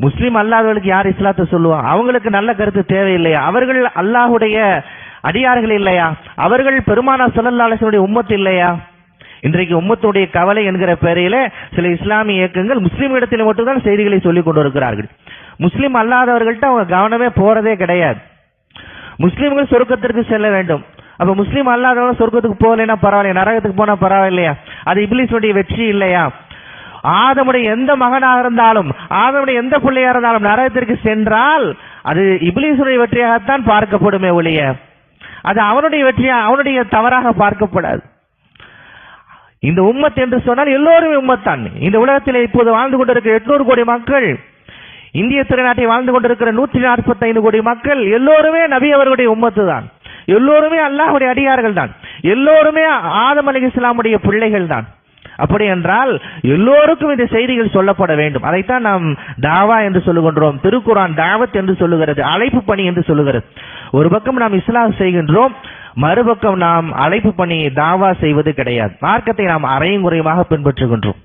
முஸ்லீம் அல்லாதவர்களுக்கு யார் இஸ்லாத்தை சொல்லுவா? அவங்களுக்கு நல்ல கருத்து தேவையில்லையா? அவர்கள் அல்லாஹுடைய அடியார்கள் இல்லையா? அவர்கள் பெருமானா சொல்லல்லாசனுடைய உம்மத்து இல்லையா? இன்றைக்கு உம்மத்துடைய கவலை என்கிற பெயரில சில இஸ்லாமிய இயக்கங்கள் முஸ்லீம் இடத்தில் மட்டும்தான் செய்திகளை சொல்லிக் கொண்டு இருக்கிறார்கள் முஸ்லீம் அல்லாதவர்கள்ட்ட அவங்க கவனமே போறதே கிடையாது. முஸ்லீம்கள் சொர்க்கத்திற்கு செல்ல வேண்டும். அப்ப முஸ்லீம் அல்லாதவங்க சொர்க்கத்துக்கு போகலைன்னா பரவாயில்லையா? நரகத்துக்கு போனா பரவாயில்லையா? அது இப்லீஸுடைய வெற்றி இல்லையா? ஆதமுடைய எந்த மகனாக இருந்தாலும் ஆதமுடைய எந்த பிள்ளையா இருந்தாலும் நரகத்திற்கு சென்றால் அது இப்லீஸுடைய வெற்றியாகத்தான் பார்க்கப்படுமே ஒழிய அது அவனுடைய வெற்றியா அவனுடைய தவறாக பார்க்கப்படாது. இந்த உம்மத் என்று சொன்னால் எல்லோருமே உம்மத்தான். இந்த உலகத்தில் இப்போது வாழ்ந்து கொண்டிருக்கிற எட்நூறு கோடி மக்கள் இந்திய திருநாட்டை வாழ்ந்து கொண்டிருக்கிற நூற்றி நாற்பத்தி ஐந்து கோடி மக்கள் எல்லோருமே நபி அவர்களுடைய உம்மத்து தான் எல்லோருமே அல்லாஹுடைய அடியார்கள் தான் எல்லோருமே ஆதம் அலி இஸ்லாமுடைய பிள்ளைகள் தான் அப்படி என்றால் எல்லோருக்கும் இந்த செய்திகள் சொல்லப்பட வேண்டும். அதைத்தான் நாம் தாவா என்று சொல்லுகின்றோம் திருக்குரான் தாவத் என்று சொல்லுகிறது அழைப்பு பணி என்று சொல்லுகிறது. ஒரு பக்கம் நாம் இஸ்லாம் செய்கின்றோம் மறுபக்கம் நாம் அழைப்பு பணி தாவா செய்வது கிடையாது. மார்க்கத்தை நாம் அரையும் குறையுமாக பின்பற்றுகின்றோம்.